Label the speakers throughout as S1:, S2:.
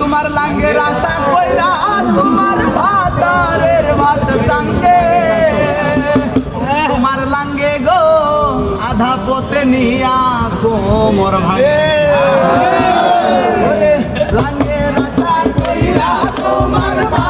S1: তোমার লাগে রাসা কইরা তোমার ভাতারের ভাত সঙ্গে। তোমার লাগে গো আধা পথে নিয়া কোমর ভাঙে। লাগে আশা কইরা তোমার ভাত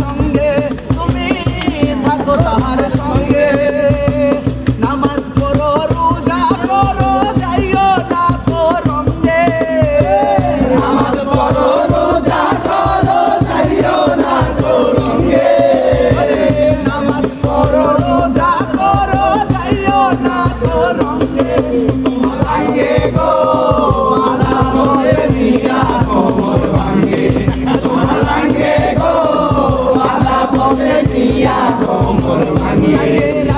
S1: Ayer